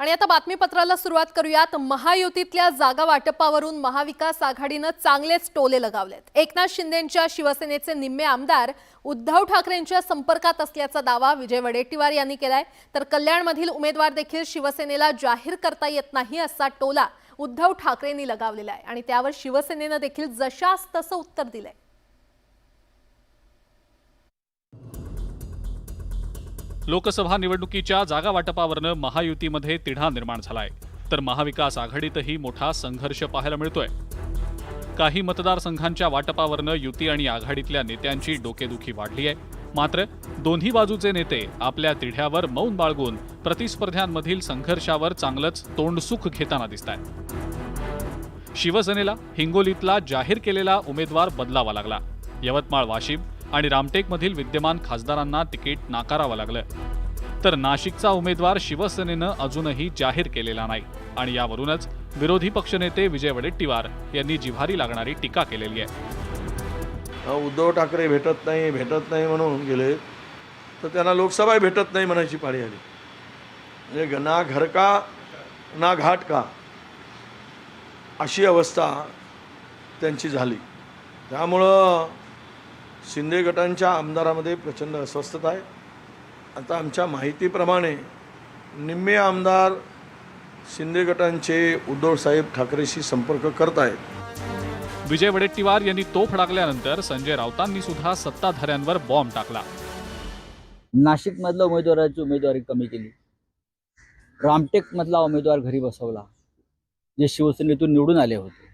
आणि आता बातमीपत्राला सुरुवात करूयात. महायुतीतल्या जागा वाटपावरून महाविकास आघाडीनं चांगलेच टोले लगावलेत. एकनाथ शिंदेंच्या शिवसेनेचे निम्मे आमदार उद्धव ठाकरेंच्या संपर्कात असल्याचा दावा विजय वडेट्टीवार यांनी केलाय. तर कल्याणमधील उमेदवार देखील शिवसेनेला जाहीर करता येत नाही असा टोला उद्धव ठाकरेंनी लगावलेला आहे. आणि त्यावर शिवसेनेनं देखील जशास तसं उत्तर दिलंय. लोकसभा निवडणुकीच्या जागा वाटपावरनं महायुतीमध्ये तिढा निर्माण झालाय. तर महाविकास आघाडीतही मोठा संघर्ष पाहायला मिळतोय. काही मतदारसंघांच्या वाटपावरनं युती आणि आघाडीतल्या नेत्यांची डोकेदुखी वाढली आहे मात्र दोन्ही बाजूचे नेते आपल्या तिढ्यावर मौन बाळगून प्रतिस्पर्ध्यांमधील संघर्षावर चांगलंच तोंडसुख घेताना दिसत आहेत शिवसेनेला हिंगोलीतला जाहीर केलेला उमेदवार बदलावा लागला. यवतमाळ वाशिम आणि रामटेकमधील विद्यमान खासदारांना तिकीट नाकारावं लागलं तर नाशिकचा उमेदवार शिवसेनेनं अजूनही जाहीर केलेला नाही आणि यावरूनच विरोधी पक्षनेते विजय वडेट्टीवार यांनी जिव्हारी लागणारी टीका केलेली आहे. उद्धव ठाकरे भेटत नाही भेटत नाही म्हणून गेले तर त्यांना लोकसभा भेटत नाही म्हणायची पाळी आली. म्हणजे ना घर का ना घाट का अशी अवस्था त्यांची झाली. त्यामुळं शिंदे गटांच्या आमदारामध्ये प्रचंड अस्वस्थता आहे. आता आमच्या माहितीप्रमाणे निम्मे आमदार शिंदे गटांचे उद्धवसाहेब ठाकरेशी संपर्क करत आहेत. विजय वडेट्टीवार यांनी तोफ डाकल्यानंतर संजय राऊतांनी सुद्धा सत्ताधाऱ्यांवर बॉम्ब टाकला. नाशिकमधल्या उमेदवाराची उमेदवारी कमी केली. रामटेकमधला उमेदवार घरी बसवला. जे शिवसेनेतून निवडून आले होते.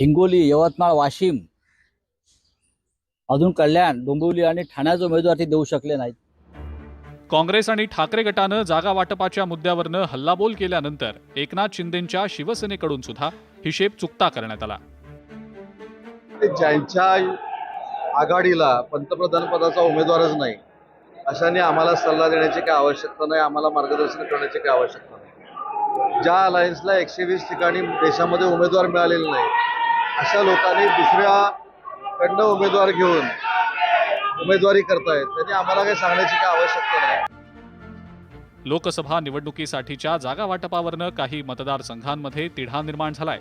हिंगोली यवतमाळ वाशिम अजून कल्याण डोंबिवली आणि ठाण्याचे उमेदवार ते देऊ शकले नाहीत. काँग्रेस आणि ठाकरे गटानं जागा वाटपाच्या मुद्द्यावरनं हल्लाबोल केल्यानंतर एकनाथ शिंदेंच्या शिवसेनेकडून सुद्धा हिशेब चुकता करण्यात आला. ज्यांच्या आघाडीला पंतप्रधान पदाचा उमेदवारच नाही अशाने आम्हाला सल्ला देण्याची काही आवश्यकता नाही आम्हाला मार्गदर्शन करण्याची काही आवश्यकता नाही. ज्या अलायन्सला एकशे वीस ठिकाणी देशामध्ये उमेदवार मिळालेले नाही अशा लोकांनी दुसऱ्याकडनं उमेदवार घेऊन उमेदवारी करतायत. त्यांनी आम्हाला काही सांगण्याची काही आवश्यकता नाही. लोकसभा निवडणुकीसाठीच्या जागा वाटपावरनं काही मतदारसंघांमध्ये तिढा निर्माण झालाय.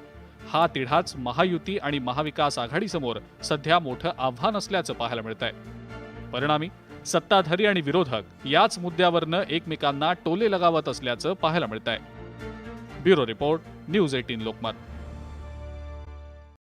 हा तिढाच महायुती आणि महाविकास आघाडीसमोर सध्या मोठं आव्हान असल्याचं पाहायला मिळत आहे परिणामी सत्ताधारी आणि विरोधक याच मुद्द्यावरनं एकमेकांना टोले लगावत असल्याचं पाहायला मिळत आहे bureau report news eighteen Lokmat.